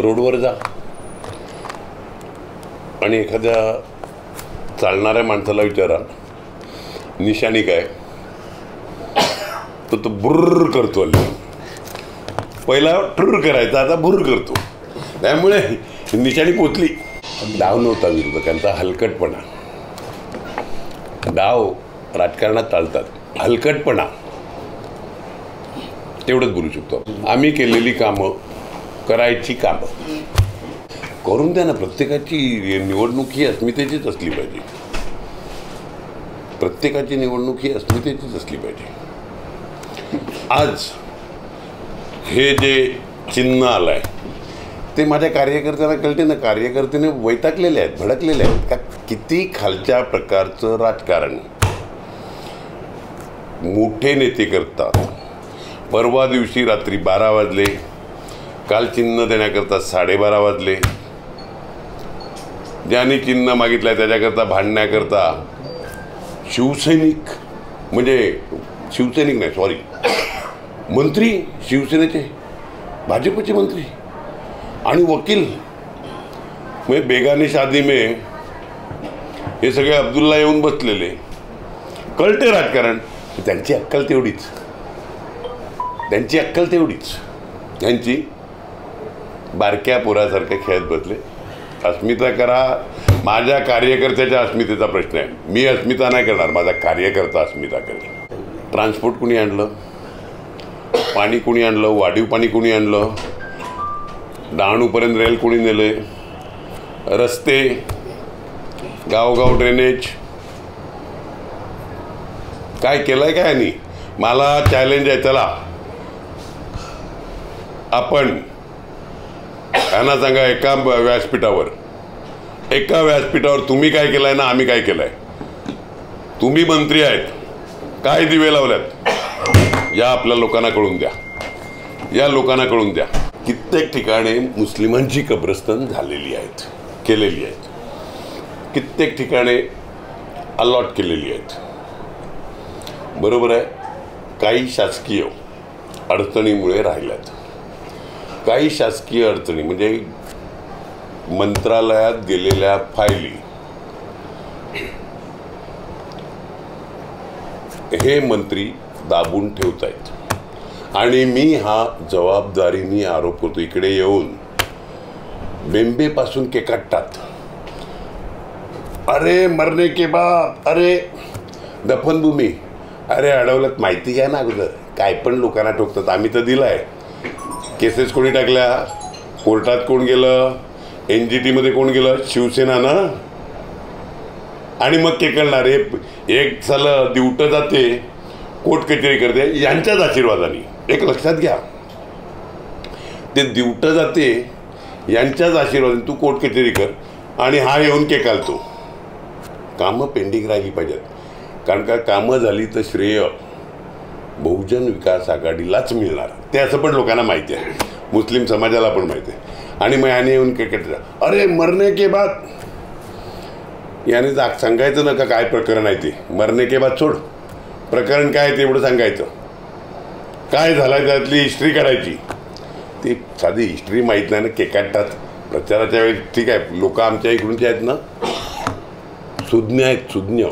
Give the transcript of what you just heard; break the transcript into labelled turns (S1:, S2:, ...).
S1: रोडवर जा. आणि एखाद्या चालणाऱ्या माणसाला विचारा निशाणी काय? तर तो बुर्र करतो हल्ली. पहिला ट्रुर करायचा आता बुर्र करतो. त्यामुळे निशाणी पोचली. डाव नव्हता विरोधकांचा हलकटपणा. डाव राजकारणात चालतात. हलकटपणा. तेवढंच बोलू शकतो आम्ही केलेली कामं करायची कामं. करून द्या ना प्रत्येकाची निवडणूक ही अस्मितेचीच असली पाहिजे. प्रत्येकाची निवडणूक ही अस्मितेचीच असली पाहिजे. आज हे जे चिन्ह आलंय ते माझ्या कार्यकर्त्यांना कळते ना. कार्यकर्त्याने वैतागलेले आहेत भडकलेले आहेत. का किती खालच्या प्रकारचं राजकारण? मोठे नेते करतात. परवा दिवशी रात्री बारा वाजले काल चिन्ह देण्याकरता साडेबारा वाजले. ज्यांनी चिन्ह मागितलंय त्याच्याकरता भांडण्याकरता शिवसैनिक म्हणजे शिवसैनिक नाही सॉरी मंत्री शिवसेनेचे भाजपचे मंत्री आणि वकील. म्हणजे बेगानी शादी मे हे सगळे अब्दुल्ला येऊन बसलेले. कळते राजकारण. त्यांची अक्कल तेवढीच. त्यांची अक्कल तेवढीच. त्यांची बारक्या पोरासारखे खेळत बसले. अस्मिता करा माझ्या कार्यकर्त्याच्या अस्मितेचा प्रश्न आहे. मी अस्मिता नाही करणार माझा कार्यकर्ता अस्मिता करेल. ट्रान्सपोर्ट कुणी आणलं? पाणी कुणी आणलं? वाढीव पाणी कुणी आणलं? डहाणूपर्यंत रेल कोणी नेले? रस्ते गावगाव ड्रेनेज काय केलंय काय नाही मला चॅलेंज आहे चला. आपण यांना सांगा एका व्यासपीठावर. एका व्यासपीठावर तुम्ही काय केलंय ना आम्ही काय केलंय? तुम्ही मंत्री आहेत. काय दिवे लावल्यात? या आपल्या लोकांना कळून द्या. या लोकांना कळून द्या. कित्येक ठिकाणी मुस्लिमांची कब्रस्तन झालेली आहेत केलेली आहेत. कित्येक ठिकाणी अलॉट केलेली आहेत. बरोबर आहे? काही शासकीय अडचणीमुळे राहिल्यात. काही शासकीय अडचणी म्हणजे मंत्रालयात गेलेल्या फायली हे मंत्री दाबून ठेवत आहेत. आणि मी हा जबाबदारीने आरोप करतो इकडे येऊन बेंबेपासून केकाटतात अरे मरणे के बाप अरे दफनभूमी अरे अडवलत माहिती घ्या ना अगोदर काय पण लोकांना ठोकतात आम्ही तर दिलाय. केसेस कोणी टाकल्या? कोर्टात कोण गेलं? एन जी टीमध्ये कोण गेलं? शिवसेना ना? आणि मग ते करणार हे एक झालं दिवट जाते कोर्ट कचेरी करते यांच्याच आशीर्वादाने. एक लक्षात घ्या. ते दिवट जाते यांच्याच आशीर्वादाने तू कोर्ट कचेरी कर आणि हा येऊन के कालतो कामं पेंडिंग राहिली पाहिजेत. कारण का कामं झाली तर श्रेय. बहुजन विकास आघाडीलाच मिळणार. ते असं पण लोकांना माहिती आहे. मुस्लिम समाजाला पण माहिती आहे. आणि मग याने येऊन क्रिकेट अरे मरणे के बाद. याने जा सांगायचं नका काय प्रकरण आहे ते. मरणे के बाद सोड. प्रकरण काय आहे ते एवढं सांगायचं. काय झालं त्यातली हिस्ट्री काढायची? ती साधी हिस्ट्री माहीत नाही ना केकाटतात प्रचाराच्या वेळी ठीक आहे लोक आमच्या इकडूनचे आहेत ना सुज्ञ आहेत सुज्ञ.